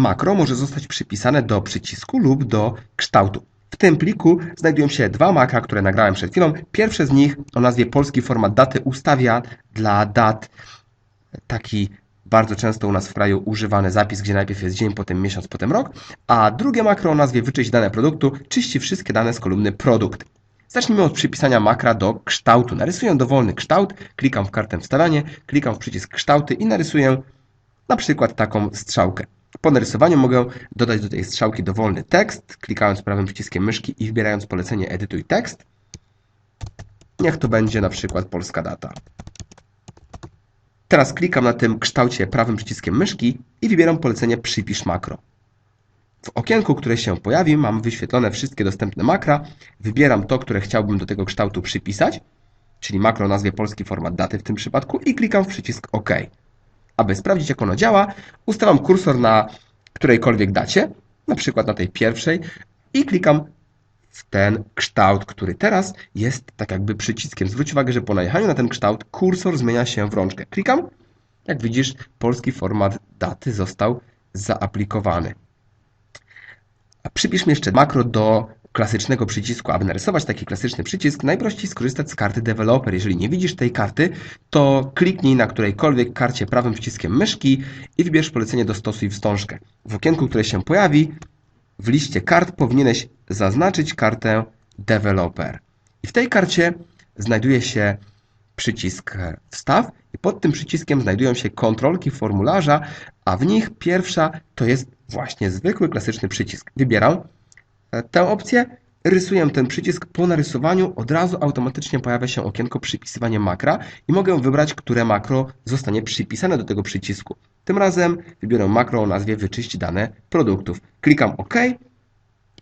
makro może zostać przypisane do przycisku lub do kształtu. W tym pliku znajdują się dwa makra, które nagrałem przed chwilą. Pierwsze z nich o nazwie polski format daty ustawia dla dat taki bardzo często u nas w kraju używany zapis, gdzie najpierw jest dzień, potem miesiąc, potem rok, a drugie makro o nazwie wyczyść dane produktu czyści wszystkie dane z kolumny produkt. Zacznijmy od przypisania makra do kształtu. Narysuję dowolny kształt, klikam w kartę wstawianie, klikam w przycisk kształty i narysuję na przykład taką strzałkę. Po narysowaniu mogę dodać do tej strzałki dowolny tekst, klikając prawym przyciskiem myszki i wybierając polecenie edytuj tekst. Niech to będzie na przykład polska data. Teraz klikam na tym kształcie prawym przyciskiem myszki i wybieram polecenie przypisz makro. W okienku, które się pojawi, mam wyświetlone wszystkie dostępne makra. Wybieram to, które chciałbym do tego kształtu przypisać, czyli makro nazwie polski format daty w tym przypadku i klikam w przycisk OK. Aby sprawdzić, jak ono działa, ustawiam kursor na którejkolwiek dacie, na przykład na tej pierwszej i klikam w ten kształt, który teraz jest tak jakby przyciskiem. Zwróć uwagę, że po najechaniu na ten kształt kursor zmienia się w rączkę. Klikam, jak widzisz, polski format daty został zaaplikowany. A przypiszmy jeszcze makro do klasycznego przycisku. Aby narysować taki klasyczny przycisk, najprościej skorzystać z karty Developer. Jeżeli nie widzisz tej karty, to kliknij na którejkolwiek karcie prawym przyciskiem myszki i wybierz polecenie dostosuj wstążkę. W okienku, które się pojawi, w liście kart powinieneś zaznaczyć kartę Developer. I w tej karcie znajduje się przycisk Wstaw i pod tym przyciskiem znajdują się kontrolki formularza, a w nich pierwsza to jest właśnie zwykły, klasyczny przycisk. Wybieram tę opcję, rysuję ten przycisk. Po narysowaniu od razu automatycznie pojawia się okienko przypisywanie makra i mogę wybrać, które makro zostanie przypisane do tego przycisku. Tym razem wybiorę makro o nazwie wyczyść dane produktów. Klikam OK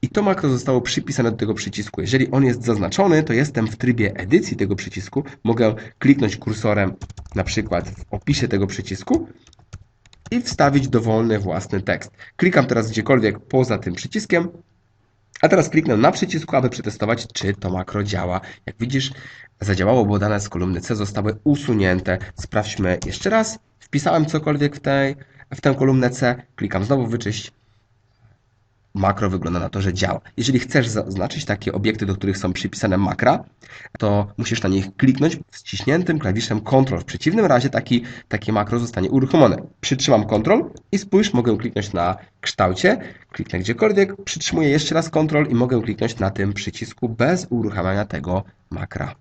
i to makro zostało przypisane do tego przycisku. Jeżeli on jest zaznaczony, to jestem w trybie edycji tego przycisku. Mogę kliknąć kursorem na przykład w opisie tego przycisku i wstawić dowolny własny tekst. Klikam teraz gdziekolwiek poza tym przyciskiem, a teraz kliknę na przycisku, aby przetestować, czy to makro działa. Jak widzisz, zadziałało, bo dane z kolumny C zostały usunięte. Sprawdźmy jeszcze raz. Wpisałem cokolwiek w, tej, w tę kolumnę C, klikam znowu wyczyść. Makro wygląda na to, że działa. Jeżeli chcesz zaznaczyć takie obiekty, do których są przypisane makra, to musisz na nich kliknąć ściśniętym klawiszem Ctrl. W przeciwnym razie taki, takie makro zostanie uruchomione. Przytrzymam Ctrl i spójrz, mogę kliknąć na kształcie, kliknę gdziekolwiek, przytrzymuję jeszcze raz Ctrl i mogę kliknąć na tym przycisku bez uruchamiania tego makra.